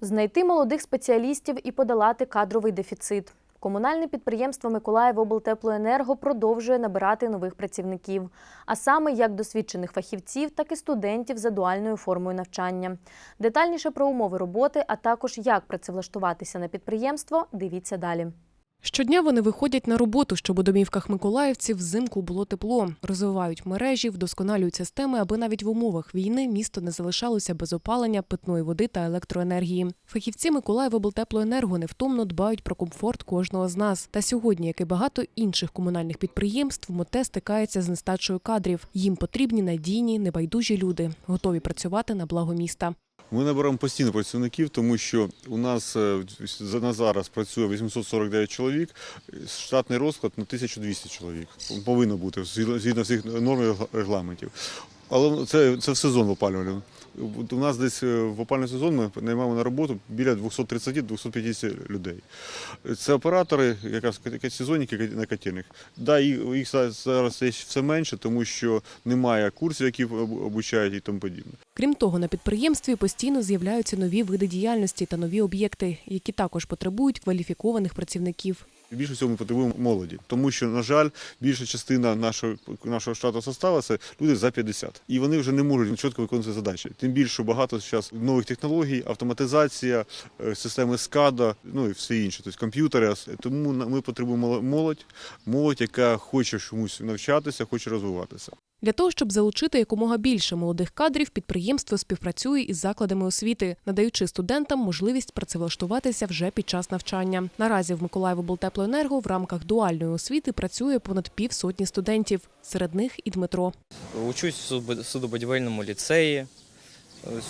Знайти молодих спеціалістів і подолати кадровий дефіцит. Комунальне підприємство Миколаївоблтеплоенерго продовжує набирати нових працівників, а саме як досвідчених фахівців, так і студентів за дуальною формою навчання. Детальніше про умови роботи, а також як працевлаштуватися на підприємство, дивіться далі. Щодня вони виходять на роботу, щоб у домівках миколаївців взимку було тепло, розвивають мережі, вдосконалюють системи, аби навіть в умовах війни місто не залишалося без опалення, питної води та електроенергії. Фахівці Миколаївоблтеплоенерго невтомно дбають про комфорт кожного з нас. Та сьогодні, як і багато інших комунальних підприємств, МОТЕ стикається з нестачею кадрів. Їм потрібні надійні, небайдужі люди, готові працювати на благо міста. Ми наберемо постійно працівників, тому що у нас е, на зараз працює 849 чоловік, штатний розклад на 1200 чоловік. Повинно бути згідно всіх норм регламентів. Але це, це в сезон опалювальний. У нас десь е, в опальний сезон ми наймаємо на роботу біля 230-250 людей. Це оператори, якраз сезонники на котельних. Да, їх зараз є все менше, тому що немає курсів, які об- обучають і тому подібне. Крім того, на підприємстві постійно з'являються нові види діяльності та нові об'єкти, які також потребують кваліфікованих працівників. Більше всього ми потребуємо молоді, тому що, на жаль, більша частина нашого нашого штату состава це люди за 50. І вони вже не можуть чітко виконувати задачі. Тим більше багато зараз нових технологій, автоматизація, е, системи СКАДА, ну і все інше, тобто комп'ютери. Тому ми потребуємо молодь, молодь, яка хоче чомусь навчатися, хоче розвиватися. Для того, щоб залучити якомога більше молодих кадрів, підприємство співпрацює із закладами освіти, надаючи студентам можливість працевлаштуватися вже під час навчання. Наразі в Миколаївоблтеплоенерго в рамках дуальної освіти працює понад півсотні студентів. Серед них і Дмитро. Учусь в судобудівельному ліцеї.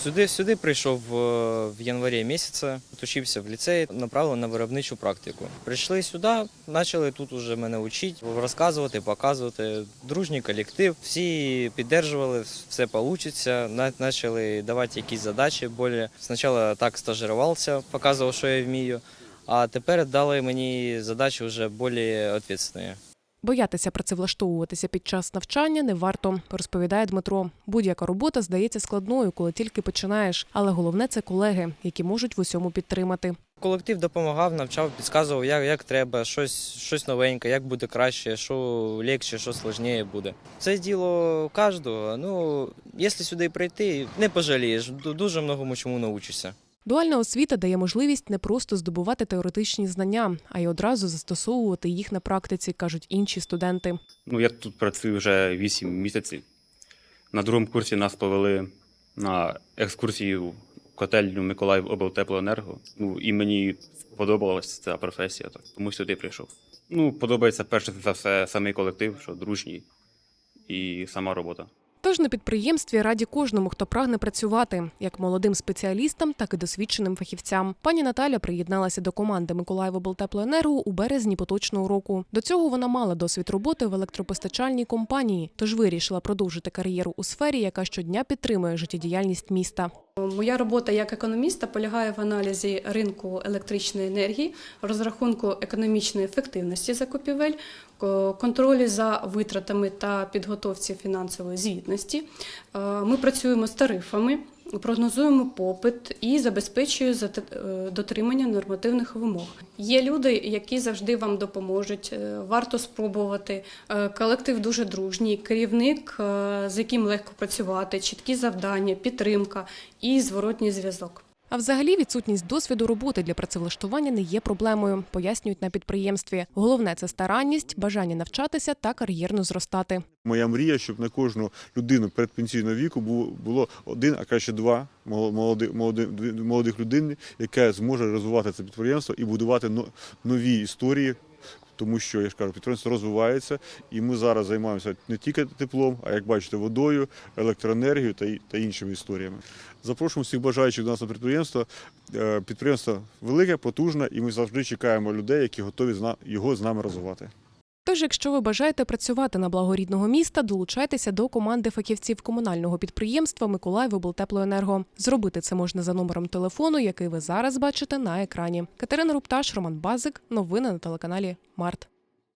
Сюди, сюди прийшов е, в январі місяця, учився в ліцеї, направили на виробничу практику. Прийшли сюди, почали тут уже мене вчити, розказувати, показувати. Дружній колектив, всі підтримували, все вийде. Почали давати якісь задачі. Более. Спочатку так стажирувався, показував, що я вмію, а тепер дали мені задачі вже більш відповідальні. Боятися працевлаштовуватися під час навчання не варто, розповідає Дмитро. Будь-яка робота здається складною, коли тільки починаєш. Але головне це колеги, які можуть в усьому підтримати. Колектив допомагав, навчав, підказував, як, як треба, щось, щось новеньке, як буде краще, що легше, що складніше буде. Це діло кожного. Ну, якщо сюди прийти, не пожалієш, дуже многому чому навчишся. Дуальна освіта дає можливість не просто здобувати теоретичні знання, а й одразу застосовувати їх на практиці, кажуть інші студенти. Ну, я тут працюю вже 8 місяців. На другому курсі нас повели на екскурсію котельню Миколаїв облтеплоенерго. Ну, і мені сподобалася ця професія, так, тому сюди прийшов. Ну, подобається перше за все самий колектив, що дружній, і сама робота. Тож на підприємстві раді кожному, хто прагне працювати, як молодим спеціалістам, так і досвідченим фахівцям. Пані Наталя приєдналася до команди Миколаївоблтеплоенерго у березні поточного року. До цього вона мала досвід роботи в електропостачальній компанії, тож вирішила продовжити кар'єру у сфері, яка щодня підтримує життєдіяльність міста. Моя робота як економіста полягає в аналізі ринку електричної енергії, розрахунку економічної ефективності закупівель, ко- контролі за витратами та підготовці фінансової звітності. Е, Ми працюємо з тарифами, прогнозуємо попит і забезпечує е, дотримання нормативних вимог. Є люди, які завжди вам допоможуть. е, Варто спробувати. Е, Колектив дуже дружній, керівник, з яким легко працювати, чіткі завдання, підтримка і зворотній зв'язок. А взагалі відсутність досвіду роботи для працевлаштування не є проблемою, пояснюють на підприємстві. Головне це старанність, бажання навчатися та кар'єрно зростати. Моя мрія, щоб на кожну людину передпенсійного віку було, один, а краще два молодих, молоди- молоди- молодих людей, яке зможе розвивати це підприємство і будувати нові історії. Тому що я ж кажу, підприємство розвивається, і ми зараз займаємося не тільки теплом, а як бачите, водою, електроенергією та, та іншими історіями. Запрошуємо всіх бажаючих до нас на підприємство. Е, Підприємство велике, потужне, і ми завжди чекаємо людей, які готові його з нами розвивати. Тож, якщо ви бажаєте працювати на благо рідного міста, долучайтеся до команди фахівців комунального підприємства Миколаївоблтеплоенерго. Зробити це можна за номером телефону, який ви зараз бачите на екрані. Катерина Рупташ, Роман Базик. Новини на телеканалі Март.